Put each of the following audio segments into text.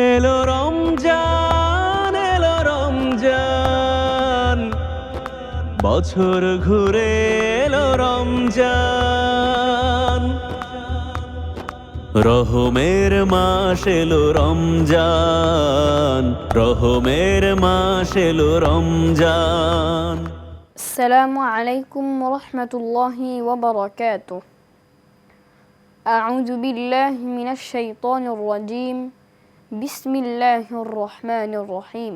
এলো রমজান এলো রমজান বছর ঘুরে এলো রমজান রহমের মাস এলো রমজান রহমের মাস এলো রমজান السلام عليكم ورحمة الله وبركاته أعوذ بالله من الشيطان الرجيم بسم الله الرحمن الرحيم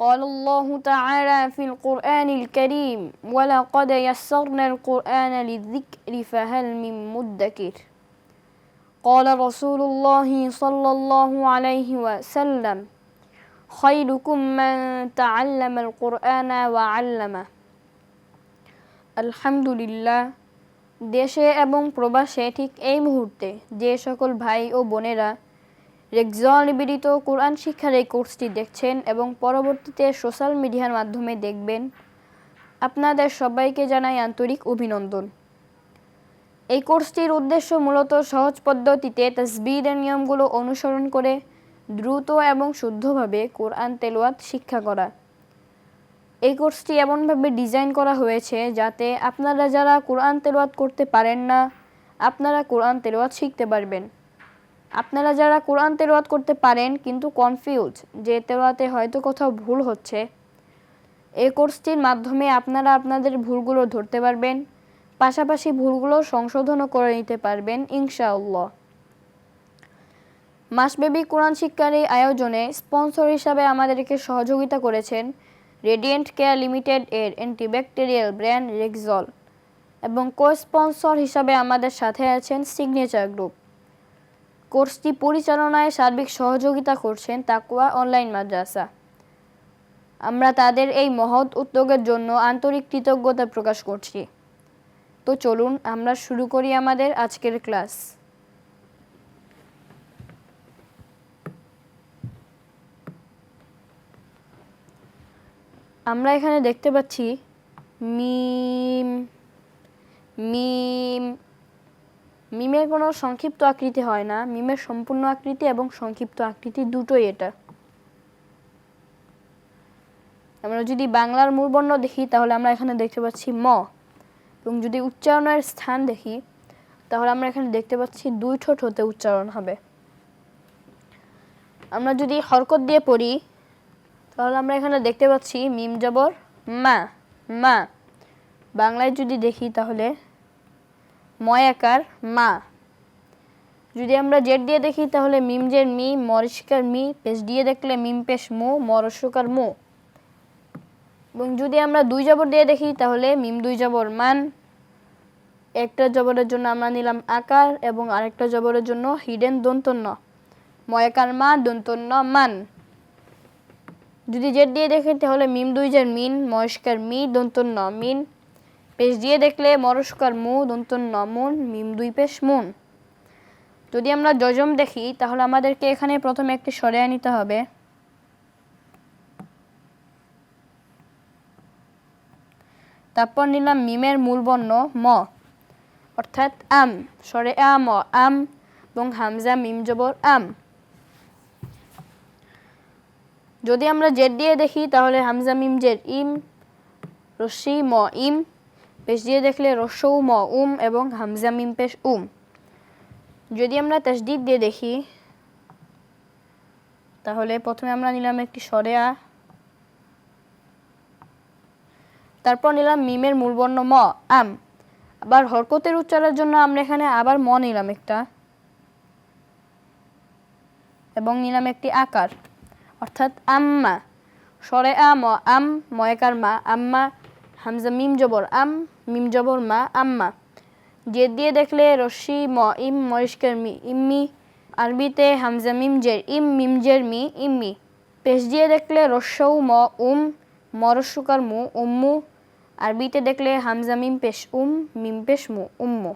قال الله تعالى في القرآن الكريم ولقد يسرنا القرآن للذكر فهل من مدكر قال رسول الله صلى الله عليه وسلم خيركم من تعلم القرآن وعلمه আলহামদুলিল্লাহ দেশে এবং প্রবাসে ঠিক এই মুহূর্তে যে সকল ভাই ও বোনেরা রেক্সল নিবেদিত কোরআন শিক্ষার এই কোর্সটি দেখছেন এবং পরবর্তীতে সোশ্যাল মিডিয়ার মাধ্যমে দেখবেন। আপনাদের সবাইকে জানাই আন্তরিক অভিনন্দন। এই কোর্সটির উদ্দেশ্য মূলত সহজ পদ্ধতিতে তসবিদের নিয়মগুলো অনুসরণ করে দ্রুত এবং শুদ্ধভাবে কোরআন তেলোয়াত শিক্ষা করা। এই কোর্সটি এমনভাবে ডিজাইন করা হয়েছে যাতে আপনারা যারা কোরআন তেলোয়াত করতে পারেন না, আপনারা কোরআন তেলোয়াত শিখতে পারবেন। আপনারা যারা কোরআন তেলোয়াত করতে পারেন কিন্তু কনফিউজ যে তেলোয়াতে হয়তো কোথাও ভুল হচ্ছে এই কোর্সটির মাধ্যমে আপনারা আপনাদের ভুলগুলো ধরতে পারবেন, পাশাপাশি ভুলগুলো সংশোধনও করে নিতে পারবেন, ইনশাআল্লাহ। মাসব্যাপী কোরআন শিক্ষার এই আয়োজনে স্পন্সর হিসাবে আমাদেরকে সহযোগিতা করেছেন রেডিয়েন্ট কেয়ার লিমিটেড এর অ্যান্টিব্যাকটেরিয়াল ব্র্যান্ড রেক্সল এবং কো স্পন্সর হিসাবে আমাদের সাথে আছেন সিগনেচার গ্রুপ কোর্সটি পরিচালনায় সার্বিক সহযোগিতা করছেন তাকুয়া অনলাইন মাদ্রাসা। আমরা তাদের এই মহৎ উদ্যোগের জন্য আন্তরিক কৃতজ্ঞতা প্রকাশ করছি। তো চলুন, আমরা শুরু করি আমাদের আজকের ক্লাস। আমরা এখানে দেখতে পাচ্ছি মিম মিম মিমের কোনো সংক্ষিপ্ত আকৃতি হয় না। মিমের সম্পূর্ণ আকৃতি এবং সংক্ষিপ্ত আকৃতি দুটোই এটা। আমরা যদি বাংলার মূল বর্ণ দেখি, তাহলে আমরা এখানে দেখতে পাচ্ছি ম। এবং যদি উচ্চারণের স্থান দেখি, তাহলে আমরা এখানে দেখতে পাচ্ছি দুই ঠোঁট হতে উচ্চারণ হবে। আমরা যদি হরকত দিয়ে পড়ি, তাহলে আমরা এখানে দেখতে পাচ্ছি মিম জবর, মা মা। বাংলায় যদি দেখি, তাহলে ময় আকার মা। যদি আমরা জেড দিয়ে দেখি, তাহলে মিম জের মি মরিষ্কার মি, পেশ দিয়ে দেখলে মিম পেশ মো মরস্যকার মো। এবং যদি আমরা দুই জবর দিয়ে দেখি, তাহলে মিম দুই জবর মান। একটা জবরের জন্য আমরা নিলাম আকার এবং আরেকটা জবরের জন্য হিডেন দন্তন্য। ময়াকার মা, দন্তন্য মান। যদি জেড দিয়ে দেখি, তাহলে মিম দুই জের মিন ময়স্কার মি, দন্তন্য মিন। পেশ দিয়ে দেখলে মরস্কার মু দন্তন ন মুন মিম দুই পেশ মুন। যদি আমরা যজম দেখি, তাহলে আমাদেরকে এখানে প্রথমে একটি সরে নিতে হবে। তারপর নিলাম মিমের মূল বর্ণ ম, অর্থাৎ আম। সরে আম আম এবং হামজা, মিম, জবর, আম। যদি আমরা জেড দিয়ে দেখি, তাহলে হামজা, মিম জের ইম রশি ম, ইম। পেশ দিয়ে দেখলে রস্যৌ ম উম এবং হামজা মিম পেশ উম। যদি আমরা তসদিদ দিয়ে দেখি, তাহলে প্রথমে আমরা নিলাম একটি সরে আ তারপর নিলাম মিমের মূলবর্ণ ম, আম। আবার হরকতের উচ্চারের জন্য আমরা এখানে আবার ম নিলাম একটা, এবং নিলাম একটি আকার। অর্থাৎ আম্মা, সরে আ ম, আম, ময়কার মা, আম্মা হামজা মিম জবর, আম মিম জবর মা, আম্মা। যে দিয়ে দেখলে রশ্মি, ম, ইম মরিষ্কার মি, ইম্মি। আরবিতে হামজা মিম জের, ইম, মিম জের, মি, ইম্মি। পেশ দিয়ে দেখলে রস্যৌ ম, উম মরস্যকার মু, উম্মু। আরবিতে দেখলে হামজা মিম পেশ উম, মিম পেশ মু, উম্মু।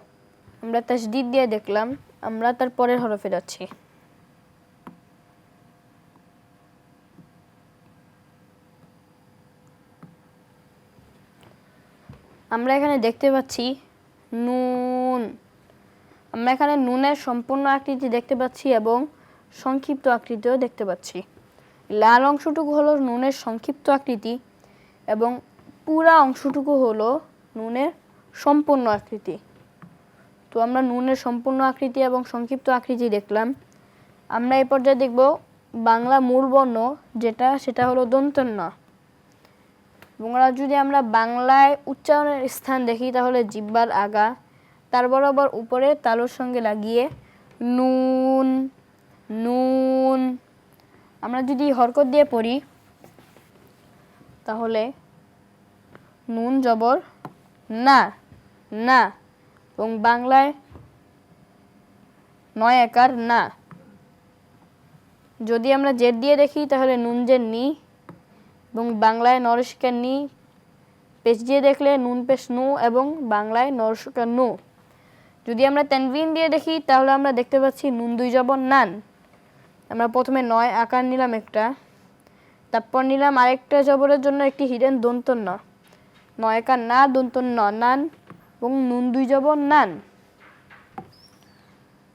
আমরা তাসদিদ দিয়ে দেখলাম, আমরা তার পরের হরফে যাচ্ছি। আমরা এখানে দেখতে পাচ্ছি নুন। আমরা এখানে নুনের সম্পূর্ণ আকৃতি দেখতে পাচ্ছি এবং সংক্ষিপ্ত আকৃতিও দেখতে পাচ্ছি। লাল অংশটুকু হলো নুনের সংক্ষিপ্ত আকৃতি এবং পুরা অংশটুকু হলো নুনের সম্পূর্ণ আকৃতি। তো আমরা নুনের সম্পূর্ণ আকৃতি এবং সংক্ষিপ্ত আকৃতি দেখলাম। আমরা এই পর্যায়ে দেখব বাংলা মূল বর্ণ যেটা, সেটা হলো দন্তন্য। ওরা যদি আমরা বাংলায় উচ্চারণের স্থান দেখি, তাহলে জিব্বার আগা, তার বরাবর উপরে তালুর সঙ্গে লাগিয়ে নুন নুন। আমরা যদি হরকত দিয়ে পড়ি, তাহলে নুন জবর না না। এবং বাংলায় নয় একার না। যদি আমরা জেদ দিয়ে দেখি, তাহলে নুন জের নি। এবং বাংলায় নরসিকার নি, পেশ দিয়ে দেখলে নুন পেশ নু এবং বাংলায় নরসিকার নু। যদি আমরা তেনভিন দিয়ে দেখি, তাহলে আমরা দেখতে পাচ্ছি নুন দুই জবর নান। আমরা প্রথমে নয় আকার নিলাম একটা, তারপর নিলাম আরেকটা জবরের জন্য একটি হিডেন দন্তন্য। নয় আকার না দন্তন ন নান এবং নুন দুই জবর নান।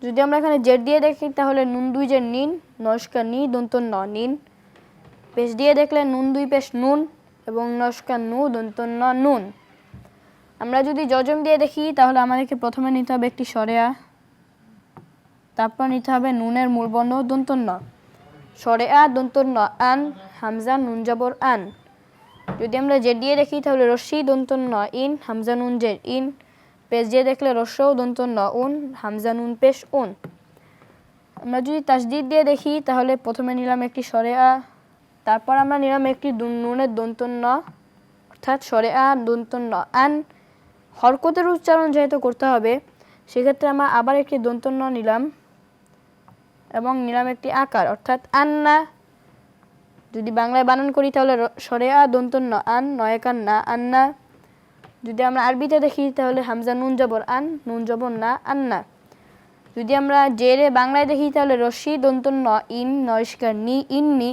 যদি আমরা এখানে জেড দিয়ে দেখি, তাহলে নুন দুই জের নিন নস্কার নি দন্ত ন নিন। পেশ দিয়ে দেখলে নুন দুই পেশ নুন এবং নস্কার নু দন্ত নুন। আমরা যদি জজম দিয়ে দেখি, তাহলে আমাদেরকে প্রথমে নিতে হবে একটি সরেয়া। তারপর নিতে হবে নুনের মূলবর্ণ দন্ত ন সরে আ দন্ত ন আন, হামজা, নুন জবর, আন। যদি আমরা জেড দিয়ে দেখি, তাহলে রশ্মি দন্ত ন ইন, হামজা, নুন জের ইন। পেশ দিয়ে দেখলে দন্ত ন উন, হামজা, নুন, পেশ, উন। আমরা যদি তাসদিদ দিয়ে দেখি, তাহলে প্রথমে নিলাম একটি সরে আ তারপর আমরা নিলাম একটি নুনের দন্ত ন অর্থাৎ সরে আ দন্ত ন আন হরকতের উচ্চারণ যেহেতু করতে হবে, সেক্ষেত্রে আমরা আবার একটি দন্ত ন নিলাম এবং নিলাম একটি আকার। অর্থাৎ আন্না, যদি বাংলায় বানান করি তাহলে সরে আ দন্ত ন আন নয়কার না, আন্না। যদি আমরা আরবিতে দেখি তাহলে হামজা নুন জবর, আন নুন জবর না, আন্না। যদি আমরা জেরে বাংলায় দেখি তাহলে রশ্মি দন্ত ন, ইন নয়স্কার নি। ইন্নি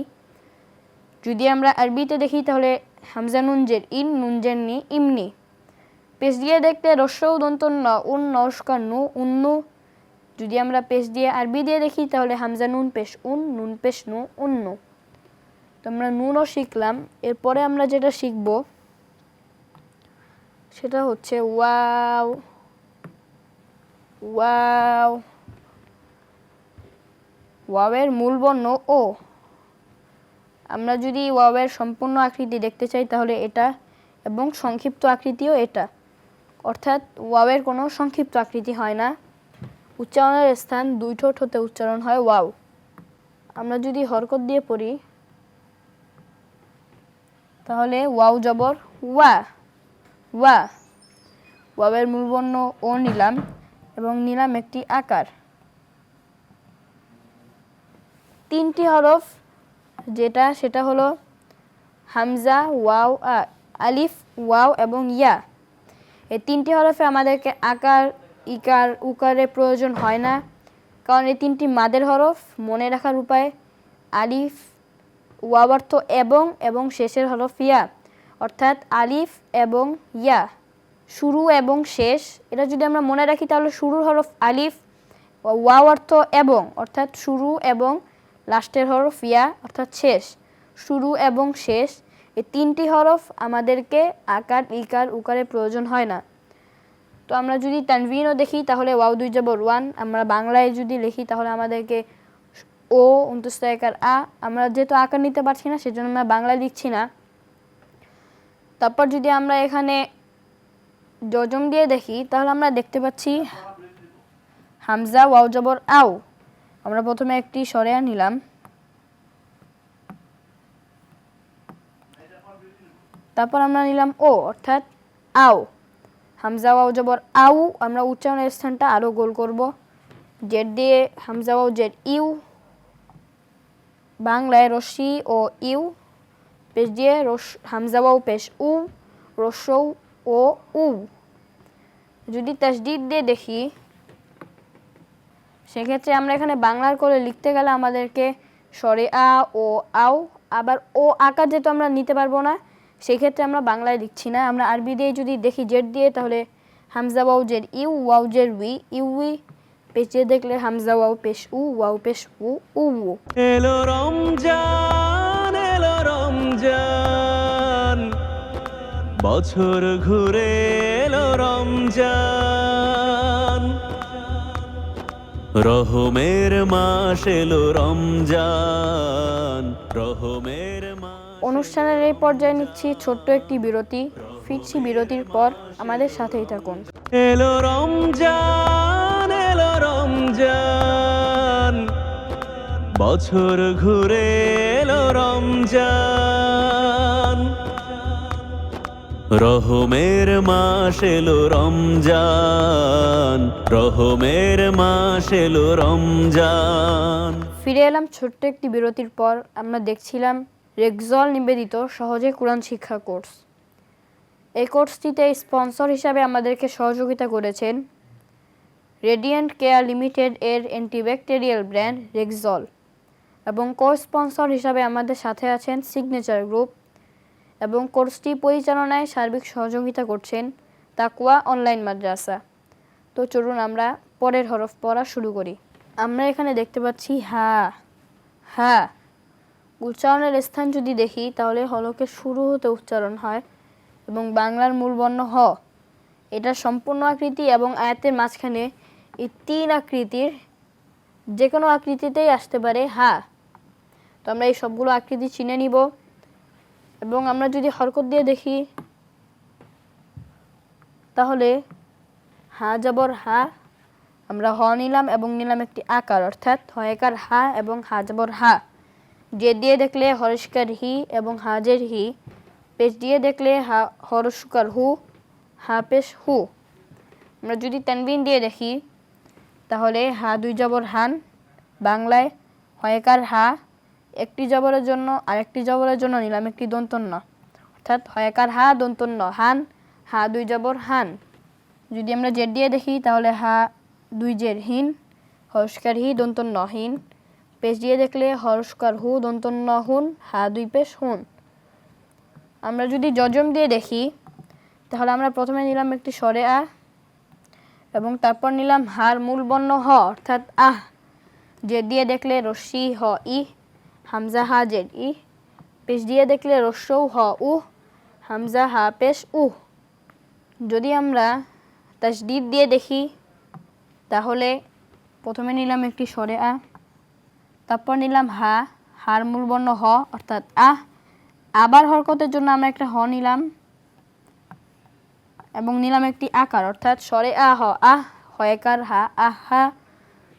যদি আমরা আরবিতে দেখি তাহলে হামজা নুন জের ইন নুন জের নি, ইমনি। পেশ দিয়ে দেখতে রস্যও দন্ত ন, উন নস্কার নু উন্নু যদি আমরা পেশ দিয়ে আরবি দিয়ে দেখি তাহলে হামজা নুন পেশ উন, নুন পেশ নু উন্নু তো আমরা নুনও শিখলাম। এরপরে আমরা যেটা শিখব সেটা হচ্ছে ওয়াও ওয়াও, ওয়াওয়ের মূল বর্ণ ও। আমরা যদি ওয়াওয়ের সম্পূর্ণ আকৃতি দেখতে চাই, তাহলে এটা এবং সংক্ষিপ্ত আকৃতিও এটা। অর্থাৎ ওয়াওয়ের কোনো সংক্ষিপ্ত আকৃতি হয় না। উচ্চারণের স্থান দুই ঠোঁট হতে উচ্চারণ হয় ওয়াও। আমরা যদি হরকত দিয়ে পড়ি, তাহলে ওয়াও জবর ওয়া ওয়া। ওয়াবের মূলবর্ণ ও নিলাম এবং নিলাম একটি আকার। তিনটি হরফ যেটা, সেটা হলো হামজা, ওয়াও আলিফ, ওয়াও এবং ইয়া। এই তিনটি হরফে আমাদেরকে আকার, ইকার, উকারের প্রয়োজন হয় না। কারণ এই তিনটি মাদের হরফ, মনে রাখার উপায় আলিফ ওয়াও অর্থ এবং এবং শেষের হরফ ইয়া। অর্থাৎ আলিফ এবং ইয়া। শুরু এবং শেষ, এটা যদি আমরা মনে রাখি তাহলে শুরুর হরফ আলিফ, ওয়াও অর্থ এবং, অর্থাৎ শুরু এবং লাস্টের হরফ ইয়া, অর্থাৎ শেষ, শুরু এবং শেষ, এই তিনটি হরফ আমাদেরকে আকার, ইকার উকারের প্রয়োজন হয় না। তো আমরা যদি তানভিনও দেখি, তাহলে ওয়াও দুই জবর ওয়ান, আমরা বাংলায় যদি লিখি, তাহলে আমাদেরকে ও উনতুস্তায়কার আ, আমরা যেহেতু আকার নিতে পারছি না, সেজন্য আমরা বাংলায় লিখছি না। তারপর যদি আমরা এখানে জজম দিয়ে দেখি, তাহলে আমরা দেখতে পাচ্ছি হামজা, ওয়াও জবর আও। আমরা প্রথমে একটি সরেয়া নিলাম তারপর আমরা নিলাম ও, অর্থাৎ আও। হামজা ওয়াও জবর আউ, আমরা উচ্চারণের স্থানটা আরও গোল করব। জেড দিয়ে হামজা ওয়াও, জেড ইউ, বাংলায় রশি ও ইউ, পেশ দিয়ে রস, হামজা ওয়াও, পেশ উ রস্যৌ ও উ। যদি তাসদিদ দিয়ে দেখি সেক্ষেত্রে আমরা এখানে বাংলার করে লিখতে গেলে আমাদেরকে সরে, আ, ও, আও, আবার ও আকার যেহেতু আমরা নিতে পারব না, সেক্ষেত্রে আমরা বাংলায় লিখছি না। আমরা আরবি দিয়ে যদি দেখি জেড দিয়ে, তাহলে হামজা ওয়াও জেড ইউ, ওয়াও জেড উই, ইউ উই পেঁচিয়ে দেখলে হামজা ওয়াও, পেশ উ, ওয়াও পেশ উ উ উ। এলো রমজান এলো রমজান, বছর ঘুরে এলো রমজান। রহমের মাস এলো রমজান রহমের অনুষ্ঠানের এই পর্যায়ে নিচ্ছি ছোট্ট একটি বিরতি। ফিরছি বিরতির পর আমাদের সাথেই থাকুন। এলো রমজান এলো রমজান বছর ঘুরে এলো রমজান। রহমের মাস এলো রমজান রহমের মাস এলো রমজান। ফিরে এলাম ছোট্ট একটি বিরতির পর আমরা দেখছিলাম রেক্সল নিবেদিত সহজে কোরআন শিক্ষা কোর্স। এই কোর্সটিতে স্পন্সর হিসাবে আমাদেরকে সহযোগিতা করেছেন রেডিয়েন্ট কেয়ার লিমিটেড এর অ্যান্টিব্যাকটেরিয়াল ব্র্যান্ড রেক্সল এবং কো স্পন্সর হিসাবে আমাদের সাথে আছেন সিগনেচার গ্রুপ এবং কোর্সটি পরিচালনায় সার্বিক সহযোগিতা করছেন তাকুয়া অনলাইন মাদ্রাসা। তো চলুন আমরা পরের হরফ পড়া শুরু করি। আমরা এখানে দেখতে পাচ্ছি হা। হা। উচ্চারণের স্থান যদি দেখি, তাহলে হলকে শুরু হতে উচ্চারণ হয় এবং বাংলার মূল বর্ণ হ। এটা সম্পূর্ণ আকৃতি এবং আয়াতের মাঝখানে এই তিন আকৃতির যে কোনো আকৃতিতেই আসতে পারে হা। তো আমরা এই সবগুলো আকৃতি চিনে নিব। এবং আমরা যদি হরকত দিয়ে দেখি, তাহলে হা যাবর হা, আমরা হ নিলাম এবং নিলাম একটি আকার, অর্থাৎ হয়কার হা এবং হা যাবর হা। যে দিয়ে দেখলে হরস্কার হি এবং হাজের হি। পেশ দিয়ে দেখলে হা হরস্কার হু, হা পেশ হু। আমরা যদি তানবিন দিয়ে দেখি, তাহলে হা দুই জবর হান, বাংলায় হয়কার হা একটি জবরের জন্য আর একটি জবরের জন্য নিলাম একটি দন্তন্য। অর্থাৎ হয়কার হা, দন্তন্য। হান, হা দুই জবর, হান। যদি আমরা জেড দিয়ে দেখি, তাহলে হা দুই জের, হিন। হর্ষকার হি, দন্তন্য, হিন। পেশ দিয়ে দেখলে হর্ষকার হু, দন্তন্য, হুন। হা দুই পেশ, হুন। আমরা যদি যজম দিয়ে দেখি, তাহলে আমরা প্রথমে নিলাম একটি স্বরে আ এবং তারপর নিলাম হার মূল বর্ণ হ, অর্থাৎ আহ। জেড দিয়ে দেখলে রশ্মি, হ, ই। হামজা হা জেড ই। পেশ দিয়ে দেখলে রস্যৌ হ উ, হামজা হা পেশ উহ যদি আমরা তাসদিদ দিয়ে দেখি, তাহলে প্রথমে নিলাম একটি স্বরে আ, তারপর নিলাম হা, হার মূল বর্ণ হ, অর্থাৎ আহ আবার হরকতের জন্য আমরা একটা হ নিলাম, এবং নিলাম একটি আকার, অর্থাৎ স্বরে আ হ আহ হয়কার হা, আহ হা,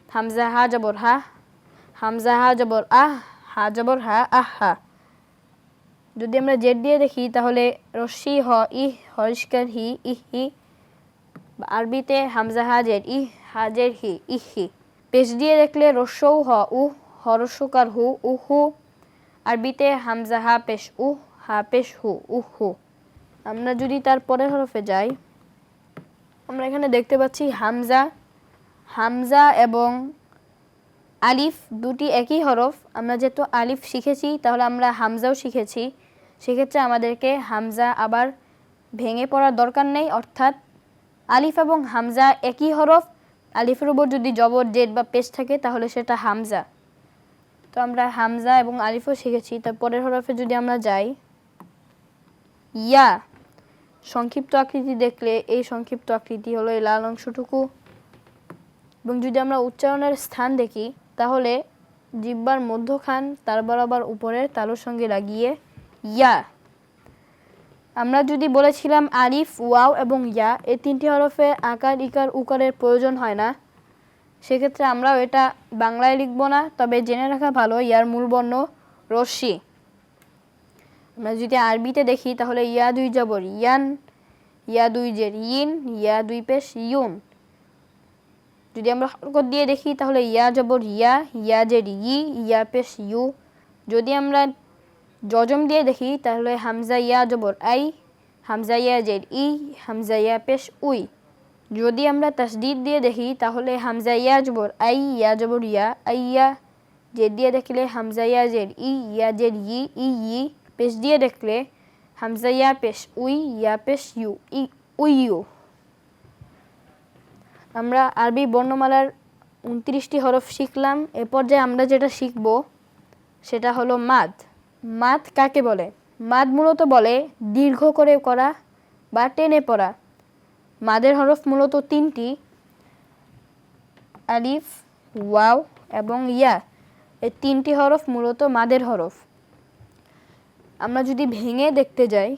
হামজা হা জবর হা, হামজা হা জবর আহ হা জবর হা, আহ, হা। যদি আমরা জেড দিয়ে দেখি, তাহলে রশ্মি, হ ই হরিষ্কার, হি ই হি। আরবিতে হামজা, হাজের ই হাজের, হি ই হি। পেশ দিয়ে দেখলে রস্যৌ, হ উ হরস্যকার, হু উ হু। আরবিতে হামজা, হা, পেশ উ হা, পেশ, হু উ হু। আমরা যদি তার পরের হরফে যাই, আমরা এখানে দেখতে পাচ্ছি হামজা হামজা এবং আলিফ দুটি একই হরফ। আমরা যেহেতু আলিফ শিখেছি, তাহলে আমরা হামজাও শিখেছি। সেক্ষেত্রে আমাদেরকে হামজা আবার ভেঙে পড়ার দরকার নেই, অর্থাৎ আলিফ এবং হামজা একই হরফ। আলিফের উপর যদি জবর জেড বা পেশ থাকে, তাহলে সেটা হামজা। তো আমরা হামজা এবং আলিফও শিখেছি। তার পরের হরফে যদি আমরা যাই, ইয়া। সংক্ষিপ্ত আকৃতি দেখলে এই সংক্ষিপ্ত আকৃতি হলো এই লাল অংশটুকু। এবং যদি আমরা উচ্চারণের স্থান দেখি তাহলে জিব্বার মধ্যখান তার বরাবর উপরের তালুর সঙ্গে লাগিয়ে ইয়া। আমরা যদি বলেছিলাম আলিফ, ওয়াও এবং ইয়া, এই তিনটি হরফে আকার, ইকার, উকারের প্রয়োজন হয় না। সেক্ষেত্রে আমরাও এটা বাংলায় লিখব না, তবে জেনে রাখা ভালো ইয়ার মূল বর্ণ রশ্মি। আমরা যদি আরবিতে দেখি, তাহলে ইয়া দুই জবর, ইয়ান, ইয়া দুই জের, ইন, ইয়া দুই পেশ, ইউন। যদি আমরা হরকত দিয়ে দেখি, তাহলে ইয়া জবর ইয়া ইয়া জের ই ইয়া পেশ ইউ। যদি আমরা জজম দিয়ে দেখি, তাহলে হামজা ইয়া জবর আই, হামজা ইয়া জের ই হামজা ইয়া পেশ উই। যদি আমরা তাসদিদ দিয়ে দেখি, তাহলে হামজা ইয়া জবর আই, ইয়া জবর ইয়া আইয়া জের দিয়ে দেখলে হামজা ইয়া জের ই ইয়া জের ই ই ই পেশ দিয়ে দেখলে হামজা ইয়া পেশ উই, ইয়া পেশ ইউ, ই, উই ইউ। আমরা আরবি বর্ণমালার উনত্রিশটি হরফ শিখলাম। এ পর্যায়ে আমরা যেটা শিখব, সেটা হলো মাদ। মাদ কাকে বলে? মাদ মূলত বলে দীর্ঘ করে করা বা টেনে পড়া। মাদের হরফ মূলত তিনটি, আলিফ, ওয়াও এবং ইয়া। এই তিনটি হরফ মূলত মাদের হরফ। আমরা যদি ভেঙে দেখতে যাই,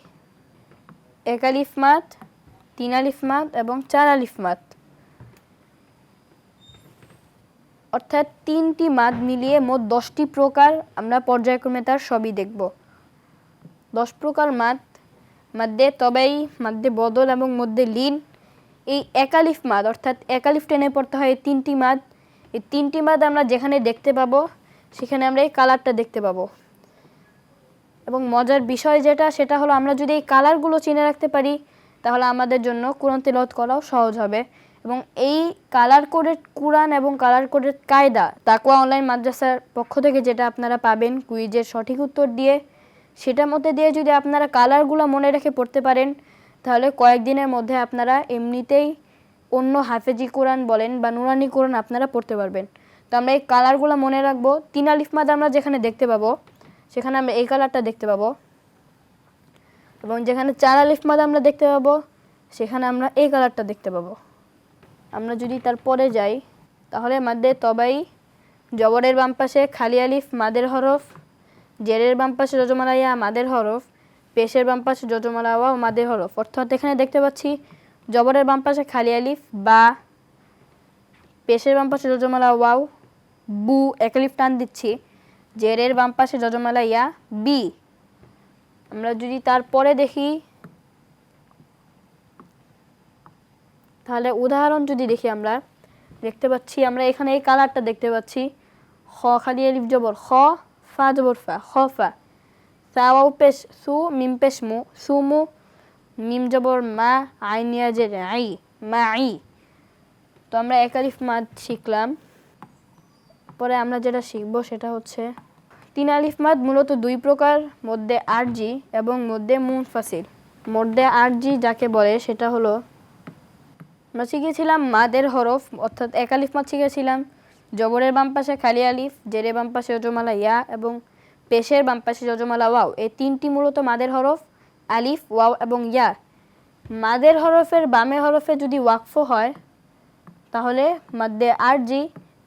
এক আলিফ মাদ, তিন আলিফ মাদ এবং চার আলিফ মাদ। অর্থাৎ তিনটি মাদ মিলিয়ে মোট দশটি প্রকার আমরা পর্যায়ক্রমে তার সবই দেখব। দশ প্রকার মাদ মাদ্দে তবেই মাদ্দে বদল এবং মধ্যে লিন। এই একালিফ মাদ, অর্থাৎ একালিফ টেনে পড়তে হয় তিনটি মাদ। এই তিনটি মাদ আমরা যেখানে দেখতে পাবো, সেখানে আমরা এই কালারটা দেখতে পাবো। এবং মজার বিষয় যেটা, সেটা হলো আমরা যদি এই কালারগুলো চিনে রাখতে পারি, তাহলে আমাদের জন্য কোরআন তেলত করাও সহজ হবে। এবং এই কালার কোডের কোরআন এবং কালার কোডের কায়দা তাকুয়া অনলাইন মাদ্রাসার পক্ষ থেকে যেটা আপনারা পাবেন কুইজের সঠিক উত্তর দিয়ে, সেটার মধ্যে দিয়ে যদি আপনারা কালারগুলো মনে রেখে পড়তে পারেন, তাহলে কয়েকদিনের মধ্যে আপনারা এমনিতেই অন্য হাফেজি কোরআন বলেন বা নুরানি কোরআন আপনারা পড়তে পারবেন। তো আমরা এই কালারগুলো মনে রাখব। তিন আলিফ আমরা যেখানে দেখতে পাবো, সেখানে আমরা এই কালারটা দেখতে পাবো। এবং যেখানে চার আলিফ মাদ আমরা দেখতে পাবো, সেখানে আমরা এই কালারটা দেখতে পাবো। আমরা যদি তারপরে যাই, তাহলে মাদ্দে তবাই জবরের বাম পাশে খালি আলিফ, মাদের হরফ, জেরের বাম পাশে যজমালাইয়া মাদের হরফ, পেশের বাম পাশে যজমালা ওয়া মাদের হরফ। অর্থাৎ এখানে দেখতে পাচ্ছি জবরের বাম পাশে খালি আলিফ, বা, পেশের বাম পাশে যজমালা ওয়াও, বু, এক আলিফ টান দিচ্ছি। জেরের বাম পাশে যজমালা ইয়া বি। আমরা যদি তারপরে দেখি তাহলে উদাহরণ যদি দেখি আমরা, দেখতে পাচ্ছি আমরা এখানে এই কালারটা দেখতে পাচ্ছি। খ খালি আলিফ জবর, খ ফা জবর ফা, খ ফা। সাওয়াও পেশ, সু, মিম পেশ মু, সু মু, মিম জবর মা, আই নিয়াজের আই, মা, আই। তো আমরা এক আলিফ মাদ শিখলাম। পরে আমরা যেটা শিখব সেটা হচ্ছে, তিন আলিফ মাদ মূলত দুই প্রকার, মধ্যে আরজি এবং মধ্যে মুনফাসিল। মধ্যে আরজি যাকে বলে সেটা হলো আমরা শিখেছিলাম মাদের হরফ, অর্থাৎ এক আলিফ মাদ শিখেছিলাম জবরের বাম পাশে খালি আলিফ জেরে বাম পাশে যজমালা ইয়া এবং পেশের বাম পাশে যজমালা ওয়াও। এই তিনটি মূলত মাদের হরফ, আলিফ, ওয়াও এবং ইয়া। মাদের হরফের বামে হরফে যদি ওয়াকফ হয়, তাহলে মাদ্দে আরজি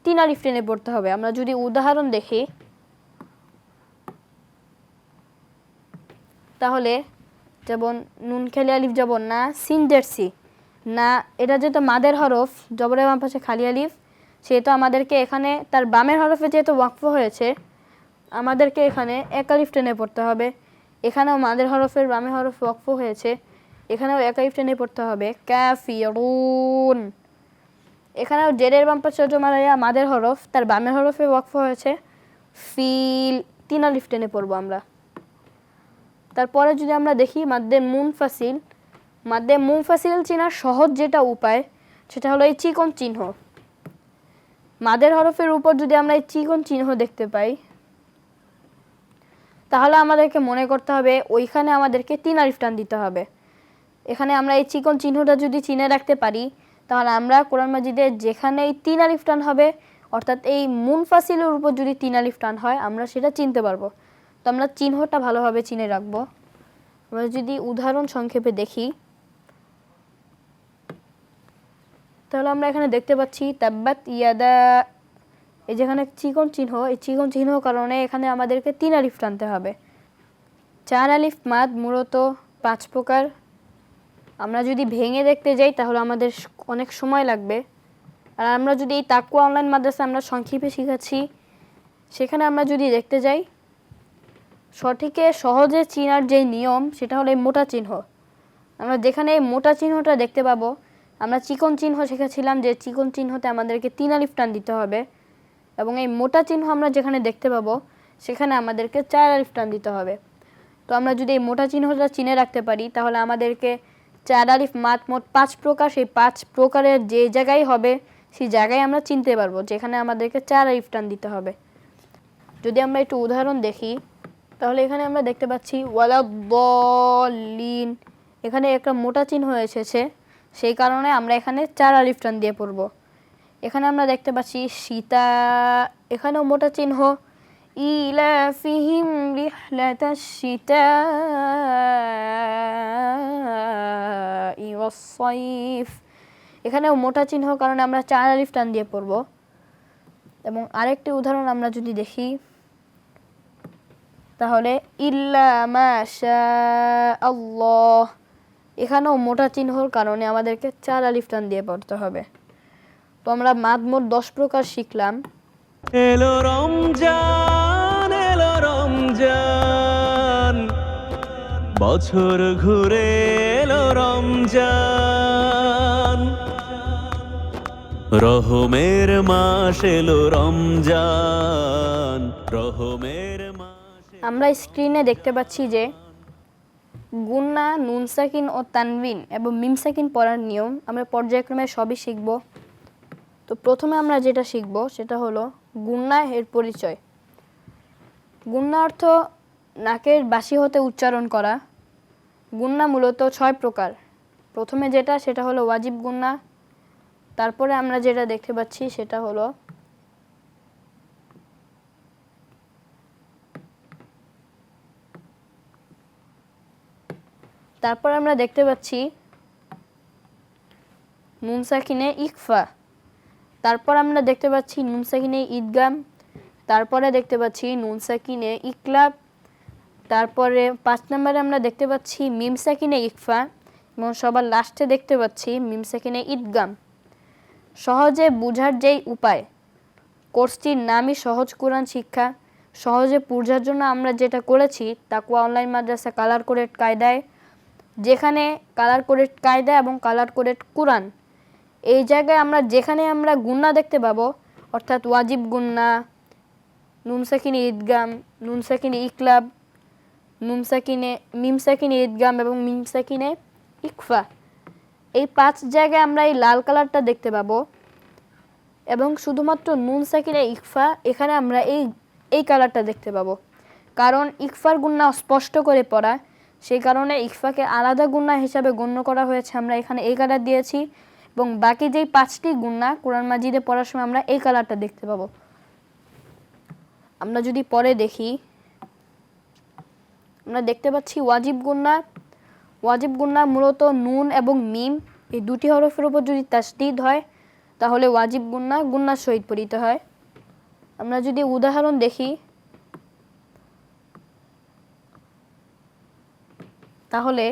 তিন আলিফ টেনে পড়তে হবে। আমরা যদি উদাহরণ দেখি, তাহলে যেমন নুন খেলে আলিফ, যেমন না, সিন জার্সি না, এটা যেহেতু মাদের হরফ জবরের বাম পাশে খালি আলিফ, সেহেতু আমাদেরকে এখানে, তার বামের হরফে যেহেতু ওয়াকফ হয়েছে, আমাদেরকে এখানে এক আলিফ টেনে পড়তে হবে। এখানেও মাদের হরফের বামে হরফ ওয়াকফ হয়েছে, এখানেও এক আলিফ টেনে পড়তে হবে। ক্যাফিরুন এখানেও জেরের বাম পাশে জমালাইয়া মাদের হরফ, তার বামের হরফে ওয়াকফ হয়েছে। ফিল, তিন আলিফ টেনে পড়ব আমরা। তারপরে যদি আমরা দেখি মাদ্দে মুনফাসিল মাদ্দে মুনফাসিল চেনার সহজ যেটা উপায়, সেটা হলো এই চিকন চিহ্ন। মাদের হরফের উপর যদি আমরা এই চিকন চিহ্ন দেখতে পাই, তাহলে আমাদেরকে মনে করতে হবে ওইখানে আমাদেরকে তিন আলিফ টান দিতে হবে। এখানে আমরা এই চিকন চিহ্নটা যদি চিনে রাখতে পারি, তাহলে আমরা কোরআন মাজিদে যেখানে এই তিন আলিফ টান হবে, অর্থাৎ এই মুনফাসিলের উপর যদি তিন আলিফ টান হয়, আমরা সেটা চিনতে পারব। তো আমরা চিহ্নটা ভালোভাবে চিনে রাখব। আমরা যদি উদাহরণ সংক্ষেপে দেখি তাহলে আমরা এখানে দেখতে পাচ্ছি তাব্বাত ইয়াদা। এই যেখানে চিকন চিহ্ন, এই চিকন চিহ্ন কারণে এখানে আমাদেরকে তিন আলিফ টানতে হবে। চার আলিফ মাদ মূলত পাঁচ প্রকার। আমরা যদি ভেঙে দেখতে যাই তাহলে আমাদের অনেক সময় লাগবে। আর আমরা যদি এই তাকুয়া অনলাইন মাদ্রাসা আমরা সংক্ষেপে শিখাচ্ছি, সেখানে আমরা যদি দেখতে যাই, সঠিকে সহজে চিনার যে নিয়ম সেটা হলো এই মোটা চিহ্ন। আমরা যেখানে এই মোটা চিহ্নটা দেখতে পাবো আমরা চিকন চিহ্ন শিখেছিলাম যে চিকন চিহ্নতে আমাদেরকে তিন আলিফ টান দিতে হবে এবং এই মোটা চিহ্ন আমরা যেখানে দেখতে পাবো, সেখানে আমাদেরকে চার আলিফ টান দিতে হবে। তো আমরা যদি এই মোটা চিহ্নটা চিনে রাখতে পারি, তাহলে আমাদেরকে চার আলিফ মাত মোট পাঁচ প্রকার, সেই পাঁচ প্রকারের যে জায়গায় হবে, সেই জায়গায় আমরা চিনতে পারব, যেখানে আমাদেরকে চার আলিফ টান দিতে হবে। যদি আমরা একটু উদাহরণ দেখি, তাহলে এখানে আমরা দেখতে পাচ্ছি ওয়ালা বলিন এখানে একটা মোটা চিহ্ন এসেছে সেই কারণে আমরা এখানে চার আলিফ টান দিয়ে পড়ব। এখানে আমরা দেখতে পাচ্ছি সীতা, এখানেও মোটা চিহ্ন। ইলাফিহিম রিহলাতাশ শিতাই ওয়াস-সাইফ। এখানেও মোটা চিহ্ন কারণে আমরা চার আলিফ টান দিয়ে পড়ব। এবং আরেকটি উদাহরণ আমরা যদি দেখি, তাহলে, ইল্লা মাশা আল্লাহ এখানেও মোটা চিহ্নর কারণে আমাদেরকে চার আলিফ টান দিয়ে পড়তে হবে। তো আমরা মাদ মোট দশ প্রকার শিখলাম। এলো রমজান এলো রমজান। বছর ঘুরে এলো রমজান। রহমের মাস এলো রমজান। রহমের মাস আমরা স্ক্রিনে দেখতে পাচ্ছি যে গুন্না নুন সাকিন ও তানবিন এবং মিম সাকিন পড়ার নিয়ম আমরা পর্যায়ক্রমে সবই শিখব। তো প্রথমে আমরা যেটা শিখব সেটা হলো গুন্না এর পরিচয়। গুন্না অর্থ নাকের বাসি হতে উচ্চারণ করা। গুন্না মূলত ছয় প্রকার। প্রথমে যেটা সেটা হলো ওয়াজিব গুন্না তারপরে আমরা যেটা দেখতে পাচ্ছি সেটা হলো তারপর আমরা দেখতে পাচ্ছি নুন সাকিনে ইকফা। তারপর আমরা দেখতে পাচ্ছি নুনসাকিনে ঈদগাম। তারপরে দেখতে পাচ্ছি নুনসাকিনে ইকলাব। তারপরে পাঁচ নম্বরে আমরা দেখতে পাচ্ছি মিমসাকিনে ইকফা এবং সবার লাস্টে দেখতে পাচ্ছি মিমসাকিনে ঈদগাম। সহজে বোঝার যেই উপায়, কোর্সটির নামই সহজ কোরআন শিক্ষা। সহজে পূজার জন্য আমরা যেটা করেছি তাকুয়া অনলাইন মাদ্রাসা, কালার কোরেট কায়দায় যেখানে কালার কোরেট কায়দা এবং কালার কোরেট কোরআন। এই জায়গায় আমরা যেখানে আমরা গুন্না দেখতে পাবো, অর্থাৎ ওয়াজিব গুন্না, নুন সাকিনে ঈদগাম, নুন সাকিনে ইকলাব, নুন সাকিনে, মিম সাকিনে ঈদগাম এবং মিমসাকিনে ইকফা। এই পাঁচ জায়গায় আমরা এই লাল কালারটা দেখতে পাবো। এবং শুধুমাত্র নুন সাকিনে ইকফা, এখানে আমরা এই এই কালারটা দেখতে পাবো। কারণ ইকফার গুন্না স্পষ্ট করে পড়া। সেই কারণে ইকফাকে আলাদা গুন্না হিসাবে গণ্য করা হয়েছে, আমরা এখানে এই কালার দিয়েছি। এবং বাকি যেই পাঁচটি গুন্না কোরআন মাজিদে পড়ার সময় আমরা এই কালারটা দেখতে পাবো। আমরা যদি পরে দেখি, আমরা দেখতে পাচ্ছি ওয়াজিব গুন্না ওয়াজিব গুন্না মূলত নুন এবং মিম, এই দুটি হরফের উপর যদি তাসদিদ হয়, তাহলে ওয়াজিব গুন্না গুন্নার সহিত পড়িতে হয়। আমরা যদি উদাহরণ দেখি তাহলে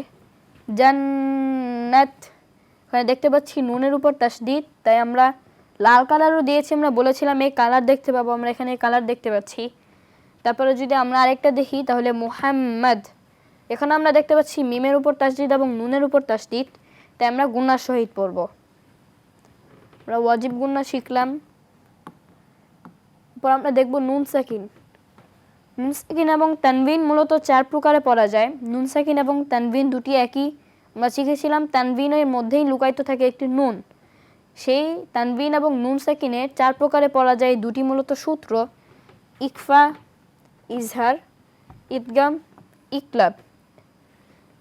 জান্নাত এখানে দেখতে পাচ্ছি নুনের উপর তাসদিদ, তাই আমরা লাল কালারও দিয়েছি, আমরা বলেছিলাম এই কালার দেখতে পাবো, আমরা এখানে কালার দেখতে পাচ্ছি। তারপরে যদি আমরা আরেকটা দেখি, তাহলে মুহাম্মদ, এখানে আমরা দেখতে পাচ্ছি মিমের উপর তাসদিদ এবং নুনের উপর তাসদিদ, তাই আমরা গুন্নার সহিত পড়ব। আমরা ওয়াজিব গুন্না শিখলাম। এরপর আমরা দেখব নুন সাকিন। নুন সাকিন এবং তানবিন মূলত চার প্রকারে পড়া যায়। নুন সাকিন এবং তানবিন দুটি একই। আমরা শিখেছিলাম তানবিনের মধ্যেই লুকায়িত থাকে একটি নুন। সেই তানবিন এবং নুন সাকিনের চার প্রকারে পড়া যায়। দুটি মূলত সূত্র, ইকফা, ইজহার, ঈদগাম, ইকলাব।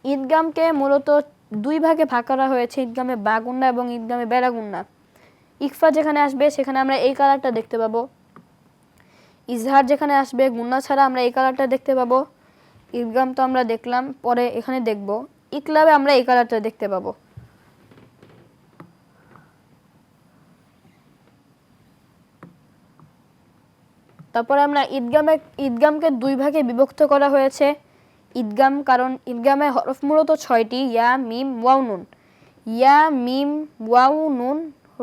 ঈদগামকে মূলত দুই ভাগে ভাগ করা হয়েছে। ঈদগামে বাগুন্না এবং ঈদগামে বেড়াগুন্না। ইকফা যেখানে আসবে, সেখানে আমরা এই কালারটা দেখতে পাবো। ইজহার যেখানে আসবে, গুন্না ছাড়া আমরা এই কালারটা দেখতে পাবো। ঈদগাম তো আমরা দেখলাম, পরে এখানে দেখব। ইকলাবে আমরা এই কালারটা দেখতে পাবো। তারপরে আমরা ঈদগামে, ঈদগামকে দুই ভাগে বিভক্ত করা হয়েছে। ঈদগাম, কারণ ঈদগামে হরফ মূলত ছয়টি, ইয়া, মিম, ওয়াও, নুন। ইয়া, মিম, ওয়াও, নুন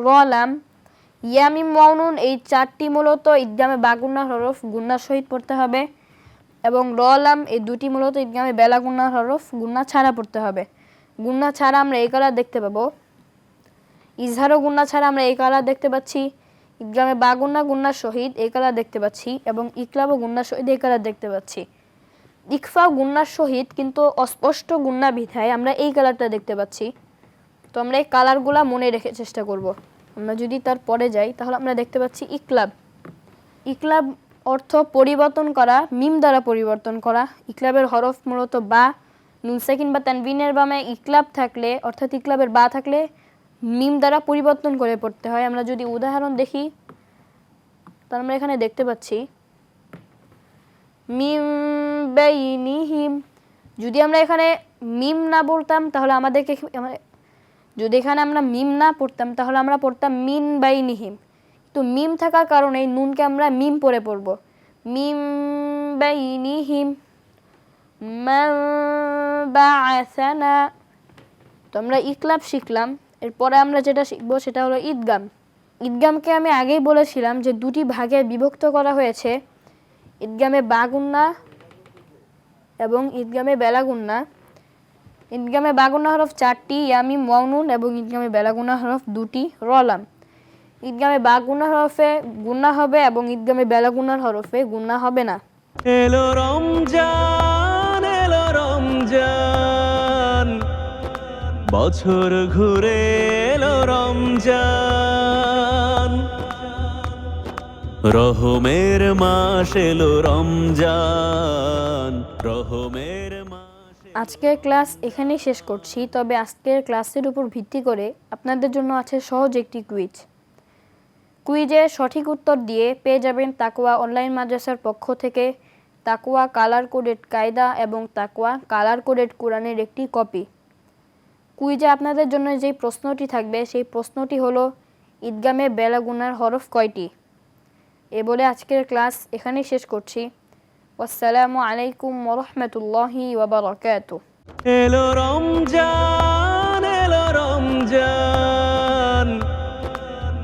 রলাম মিম ওয়াও নুন এই চারটি মূলত ঈদগামে বাগুন্নার হরফ গুন্নার সহিত পড়তে হবে এবং রলাম এই দুটি মূলত ঈদগামে বেলা গুন্নার হরফ গুন্না ছাড়া পড়তে হবে। গুন্না ছাড়া আমরা এই কালার দেখতে পাবো। ইজহারও গুন্না ছাড়া আমরা এই কালার দেখতে পাচ্ছি। ঈদগামে বাগুন্না গুন্নার সহিত এই কালার দেখতে পাচ্ছি এবং ইকলাবও গুন্নার সহিত এই কালার দেখতে পাচ্ছি। ইকফা গুন্নার সহিত কিন্তু অস্পষ্ট গুন্না বিধায় আমরা এই কালারটা দেখতে পাচ্ছি। তো আমরা এই কালারগুলা মনে রেখে চেষ্টা করব। আমরা যদি তার পরে যাই, তাহলে আমরা দেখতে পাচ্ছি ইকলাব। ইকলাব অর্থ পরিবর্তন করা, মিম দ্বারা পরিবর্তন করা। ইকলাবের হরফ মূলত বা, নুন সেকিন বা তানবিনের বামে ইকলাব থাকলে, অর্থাৎ ইকলাবের বা থাকলে মিম দ্বারা পরিবর্তন করে পড়তে হয়। আমরা যদি উদাহরণ দেখি তাহলে আমরা এখানে দেখতে পাচ্ছি, মিম বাইনিহিম। যদি আমরা এখানে মিম না বলতাম, তাহলে আমাদেরকে যদি এখানে আমরা মিম না পড়তাম, তাহলে আমরা পড়তাম মিন বাই নিহিম। তো মিম থাকার কারণে নুনকে আমরা মিম পরে পড়ব। মিম মান বাআসানা। তো আমরা ইকলাব শিখলাম। এরপরে আমরা যেটা শিখব সেটা হলো ঈদগাম। ঈদগামকে আমি আগেই বলেছিলাম যে দুটি ভাগে বিভক্ত করা হয়েছে। ঈদগামে বাগুন্না এবং ঈদগামে বেলাগুন্না। ঈদগামে বাগুনা হরফ চারটি, ইয়ামি মৌনুন এবং ঈদগামে বেলাগুন্না হরফ দুটি, রলাম। ঈদগামে বাগুন্না হরফে গুন্না হবে এবং ঈদগামে বেলাগুন্নার হরফে গুন্না হবে না। এলো রমজান এলো রমজান। বছর ঘুরে এলো রমজান। রহমের মাস এলো রমজান। রহমের আজকের ক্লাস এখানেই শেষ করছি, তবে আজকের ক্লাসের উপর ভিত্তি করে আপনাদের জন্য আছে সহজ একটি কুইজ। কুইজের সঠিক উত্তর দিয়ে পেয়ে যাবেন তাকুয়া অনলাইন মাদ্রাসার পক্ষ থেকে তাকুয়া কালার কোডেড কায়দা এবং তাকুয়া কালার কোডেড কোরআনের একটি কপি। কুইজে আপনাদের জন্য যেই প্রশ্নটি থাকবে, সেই প্রশ্নটি হলো, ঈদগামে বেলাগুনার হরফ কয়টি? এ বলে আজকের ক্লাস এখানেই শেষ করছি। আসসালামু আলাইকুম ওরহমতুল্লাহি ওবরাকাতু এলো রমজান এলো রমজান।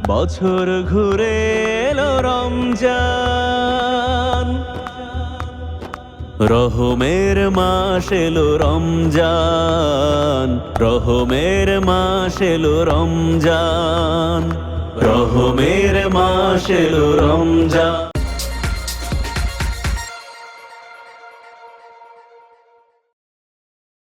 বছর ঘুরে এলো রমজান। রহমের মাস এলো রমজান। রহমের মাস এলো রমজান। রহমের মাস এলো রমজান।